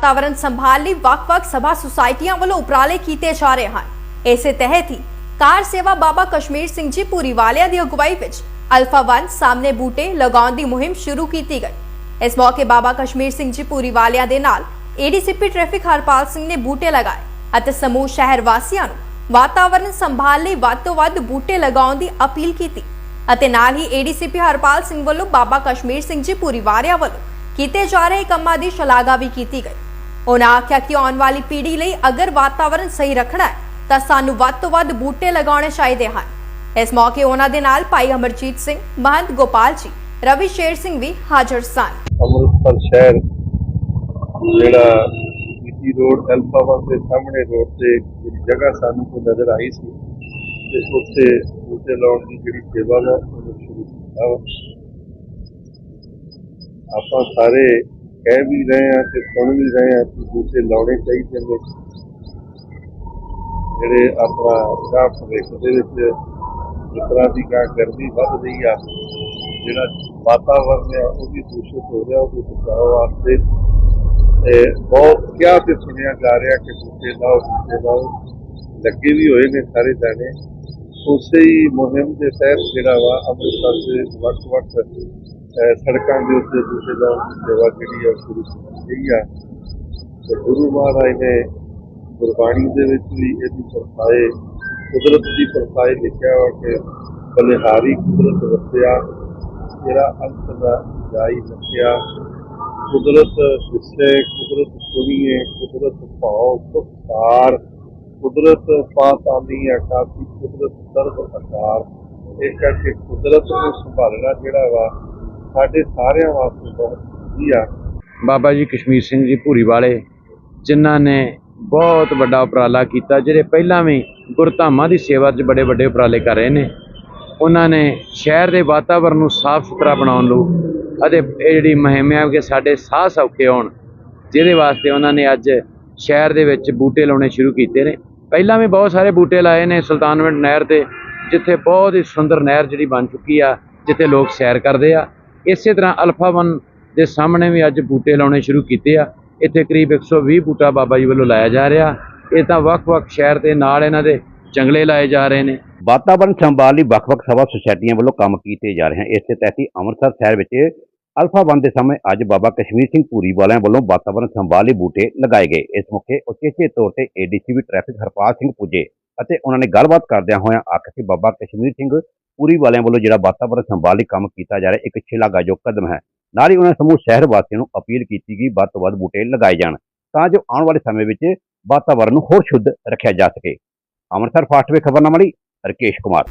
ਵਾਤਾਵਰਣ ਸੰਭਾਲ ਲਈ ਵੱਖ-ਵੱਖ ਸਭਾ ਸੁਸਾਇਟੀਆਂ ਵੱਲੋਂ ਉਪਰਾਲੇ ਕੀਤੇ ਜਾ ਰਹੇ ਹਨ। ਇਸੇ ਤਹਿਤ ਹੀ ਕਾਰ ਸੇਵਾ ਬਾਬਾ ਕਸ਼ਮੀਰ ਸਿੰਘ ਜੀ ਪੂਰੀ ਵਾਲਿਆਂ ਦੀ ਅਗਵਾਈ ਵਿੱਚ ਅਲਫਾ 1 ਸਾਹਮਣੇ ਬੂਟੇ ਲਗਾਉਣ ਦੀ ਮੁਹਿੰਮ ਸ਼ੁਰੂ ਕੀਤੀ ਗਈ। ਇਸ ਮੌਕੇ ਬਾਬਾ ਕਸ਼ਮੀਰ ਸਿੰਘ ਜੀ ਪੂਰੀ ਵਾਲਿਆਂ ਦੇ ਨਾਲ ਏਡੀਸੀਪੀ ਟ੍ਰੈਫਿਕ ਹਰਪਾਲ ਸਿੰਘ ਨੇ ਬੂਟੇ ਲਗਾਏ ਅਤੇ ਸਮੂਹ ਸ਼ਹਿਰ ਵਾਸੀਆਂ ਨੂੰ ਵਾਤਾਵਰਣ ਸੰਭਾਲ ਲਈ ਵੱਧ ਤੋਂ ਵੱਧ ਬੂਟੇ ਲਗਾਉਣ ਦੀ ਅਪੀਲ ਕੀਤੀ ਅਤੇ ਨਾਲ ਹੀ ਏਡੀਸੀਪੀ ਹਰਪਾਲ ਸਿੰਘ ਵੱਲੋਂ ਬਾਬਾ ਕਸ਼ਮੀਰ ਸਿੰਘ ਜੀ ਪੂਰੀ ਵਾਰਿਆਂ ਵੱਲੋਂ ਕੀਤੇ ਜਾ ਰਹੇ ਕੰਮਾਂ ਦੀ ਸ਼ਲਾਘਾ ਵੀ ਕੀਤੀ ਗਈ। ਉਹਨਾਂ ਆਖਿਆ ਕਿ ਆਉਣ ਵਾਲੀ ਪੀੜ੍ਹੀ ਲਈ ਅਗਰ ਵਾਤਾਵਰਣ ਸਹੀ ਰੱਖਣਾ ਹੈ, ਤਾਂ ਸਾਨੂੰ ਵੱਧ ਤੋਂ ਵੱਧ ਬੂਟੇ ਲਗਾਉਣੇ ਚਾਹੀਦੇ ਹਨ। ਇਸ ਮੌਕੇ ਉਹਨਾਂ ਦੇ ਨਾਲ ਭਾਈ ਅਮਰਜੀਤ ਸਿੰਘ, ਮਹੰਤ ਗੋਪਾਲ ਜੀ, ਰਵੀ ਸ਼ੇਰ ਸਿੰਘ ਵੀ ਹਾਜ਼ਰ ਸਨ। ਅੰਮ੍ਰਿਤਸਰ ਸ਼ਹਿਰ, ਜਿਹੜਾ ਈਟੀ ਰੋਡ ਅਲਫਾਵਨ ਦੇ ਸਾਹਮਣੇ ਰੋਡ ਤੇ ਜਿਹੜੀ ਜਗ੍ਹਾ ਸਾਨੂੰ ਕੋਈ ਨਜ਼ਰ ਆਈ ਸੀ ਤੇ ਉੱਥੇ ਬੂਟੇ ਲਾਉਣ ਦੀ ਜਿਹੜੀ ਸੇਵਾ ਵਾ ਸ਼ੁਰੂ ਕੀਤਾ ਆਪਾਂ ਸਾਰੇ ਕਹਿ ਵੀ ਰਹੇ ਆ ਤੇ ਸੁਣ ਵੀ ਰਹੇ ਆ ਕਿ ਬੂਟੇ ਲਾਉਣੇ ਚਾਹੀਦੇ ਨੇ। ਜਿਹੜੇ ਆਪਣਾ ਗਾਂ ਭਵਿੱਖ ਦੇ ਵਿੱਚ ਜਿਸ ਤਰ੍ਹਾਂ ਦੀ ਗਾਂ ਗਰਮੀ ਵੱਧ ਰਹੀ ਆ, ਜਿਹੜਾ ਵਾਤਾਵਰਨ ਹੈ ਉਹ ਵੀ ਦੂਸ਼ਿਤ ਹੋ ਰਿਹਾ ਉਹਦੇ ਬਚਾਅ ਵਾਸਤੇ। ਤੇ ਬਹੁਤ ਕਿਆ ਤੇ ਸੁਣਿਆ ਜਾ ਰਿਹਾ ਕਿ ਬੂਟੇ ਲਾਓ ਬੂਟੇ ਲਾਓ। ਲੱਗੇ ਵੀ ਹੋਏ ਨੇ ਸਾਰੇ ਦਾਣੇ ਉਸੇ ਹੀ ਮੁਹਿੰਮ ਦੇ ਤਹਿਤ ਜਿਹੜਾ ਵਾ ਅੰਮ੍ਰਿਤਸਰ ਦੇ ਵੱਖ-ਵੱਖ ਸੜਕਾਂ ਦੇ ਉੱਤੇ ਬੂਟੇ ਲਾਉਣ ਦੀ ਸੇਵਾ ਜਿਹੜੀ ਆ ਸ਼ੁਰੂ ਕੀਤੀ ਗਈ ਆ। ਤੇ ਗੁਰੂ ਮਹਾਰਾਜ ਨੇ ਗੁਰਬਾਣੀ ਦੇ ਵਿੱਚ ਵੀ ਇਹਦੀ ਪਰਖਾਏ ਕੁਦਰਤ ਦੀ ਪਰਖਾਏ ਲਿਖਿਆ ਵਾ ਕਿ ਬਲਿਹਾਰੀ ਕੁਦਰਤ ਵਸਿਆ ਜਿਹੜਾ ਅੰਤ ਦਾ ਜਾਈ ਰੱਖਿਆ। ਕੁਦਰਤ ਵਿਸੇ ਕੁਦਰਤ ਸੁਣੀਏ, ਕੁਦਰਤ ਭਾਉ ਸੁਖਾਰ ਕੁਦਰਤ ਪਾਤਾਲੀ ਆਕਾਸ਼ੀ, ਕੁਦਰਤ ਸਰਬ ਆਕਾਰ ਇਹ ਕਰਕੇ ਕੁਦਰਤ ਨੂੰ ਸੰਭਾਲਣਾ ਜਿਹੜਾ ਵਾ ਸਾਡੇ ਸਾਰਿਆਂ ਵਾਸਤੇ ਬਹੁਤ ਵਧੀਆ। ਬਾਬਾ ਜੀ ਕਸ਼ਮੀਰ ਸਿੰਘ ਜੀ ਭੂਰੀ ਵਾਲੇ, ਜਿਨ੍ਹਾਂ ਨੇ ਬਹੁਤ ਵੱਡਾ ਉਪਰਾਲਾ ਕੀਤਾ, ਜਿਹੜੇ ਪਹਿਲਾਂ ਵੀ ਗੁਰਧਾਮਾਂ ਦੀ ਸੇਵਾ 'ਚ ਬੜੇ ਵੱਡੇ ਉਪਰਾਲੇ ਕਰ ਰਹੇ ਨੇ। ਉਹਨਾਂ ਨੇ ਸ਼ਹਿਰ ਦੇ ਵਾਤਾਵਰਣ ਨੂੰ ਸਾਫ਼ ਸੁਥਰਾ ਬਣਾਉਣ ਲਈ ਅਤੇ ਇਹ ਜਿਹੜੀ ਮੁਹਿੰਮ ਹੈ ਕਿ ਸਾਡੇ ਸਾਹ ਸੌਖੇ ਹੋਣ, ਜਿਹਦੇ ਵਾਸਤੇ ਉਹਨਾਂ ਨੇ ਅੱਜ ਸ਼ਹਿਰ ਦੇ ਵਿੱਚ ਬੂਟੇ ਲਾਉਣੇ ਸ਼ੁਰੂ ਕੀਤੇ ਨੇ। ਪਹਿਲਾਂ ਵੀ ਬਹੁਤ ਸਾਰੇ ਬੂਟੇ ਲਾਏ ਨੇ ਸੁਲਤਾਨਵਿੰਡ ਨਹਿਰ ਤੇ, ਜਿੱਥੇ ਬਹੁਤ ਹੀ ਸੁੰਦਰ ਨਹਿਰ ਜਿਹੜੀ ਬਣ ਚੁੱਕੀ ਆ, ਜਿੱਥੇ ਲੋਕ ਸੈਰ ਕਰਦੇ ਆ। ਇਸੇ ਤਰ੍ਹਾਂ ਅਲਫਾ ਵਨ ਦੇ ਸਾਹਮਣੇ ਵੀ ਅੱਜ ਬੂਟੇ ਲਾਉਣੇ ਸ਼ੁਰੂ ਕੀਤੇ ਆ। ਇੱਥੇ ਕਰੀਬ 120 ਬੂਟਾ ਬਾਬਾ ਜੀ ਵੱਲੋਂ ਲਾਇਆ ਜਾ ਰਿਹਾ। ਇਹ ਤਾਂ ਵੱਖ-ਵੱਖ ਸ਼ਹਿਰ ਦੇ ਨਾਲ ਇਹਨਾਂ ਦੇ ਜੰਗਲੇ ਲਾਏ ਜਾ ਰਹੇ ਨੇ। ਵਾਤਾਵਰਣ ਸੰਭਾਲ ਲਈ ਵੱਖ-ਵੱਖ ਸਭਾ ਸੁਸਾਇਟੀਆਂ ਵੱਲੋਂ ਕੰਮ ਕੀਤੇ ਜਾ ਰਹੇ ਹਨ। ਇਸੇ ਤਹਿਤ ਹੀ ਅੰਮ੍ਰਿਤਸਰ ਸ਼ਹਿਰ ਵਿੱਚ ਅਲਫਾ ਵਨ ਦੇ ਸਮੇਂ ਅੱਜ ਬਾਬਾ ਕਸ਼ਮੀਰ ਸਿੰਘ ਪੂਰੀ ਵਾਲਿਆਂ ਵੱਲੋਂ ਵਾਤਾਵਰਣ ਸੰਭਾਲ ਲਈ ਬੂਟੇ ਲਗਾਏ ਗਏ। ਇਸ ਮੌਕੇ ਉਚੇਚੇ ਤੌਰ ਤੇ ਏਡੀਸੀਪੀ ਟ੍ਰੈਫਿਕ ਹਰਪਾਲ ਸਿੰਘ ਪੁੱਜੇ ਅਤੇ ਉਹਨਾਂ ਨੇ ਗੱਲਬਾਤ ਕਰਦਿਆਂ ਹੋਇਆਂ ਆਖਿਆ ਕਿ ਬਾਬਾ ਕਸ਼ਮੀਰ ਸਿੰਘ ਪੂਰੀ ਵਾਲਿਆਂ ਵੱਲੋਂ ਜਿਹੜਾ ਵਾਤਾਵਰਣ ਸੰਭਾਲ ਲਈ ਕੰਮ ਕੀਤਾ ਜਾ ਰਿਹਾ, ਇੱਕ ਸ਼ਲਾਘਾਯੋਗ ਕਦਮ ਹੈ। ਨਾਲ ਹੀ ਉਹਨਾਂ ਸਮੂਹ ਸ਼ਹਿਰ ਵਾਸੀਆਂ ਨੂੰ ਅਪੀਲ ਕੀਤੀ ਕਿ ਵੱਧ ਤੋਂ ਵੱਧ ਬੂਟੇ ਲਗਾਏ ਜਾਣ, ਤਾਂ ਜੋ ਆਉਣ ਵਾਲੇ ਸਮੇਂ ਵਿੱਚ ਵਾਤਾਵਰਣ ਨੂੰ ਹੋਰ ਸ਼ੁੱਧ ਰੱਖਿਆ ਜਾ ਸਕੇ। ਅੰਮ੍ਰਿਤਸਰ ਫਾਸਟਵੇ ਖਬਰਨਾਮਾ ਲਈ ਰਕੇਸ਼ ਕੁਮਾਰ।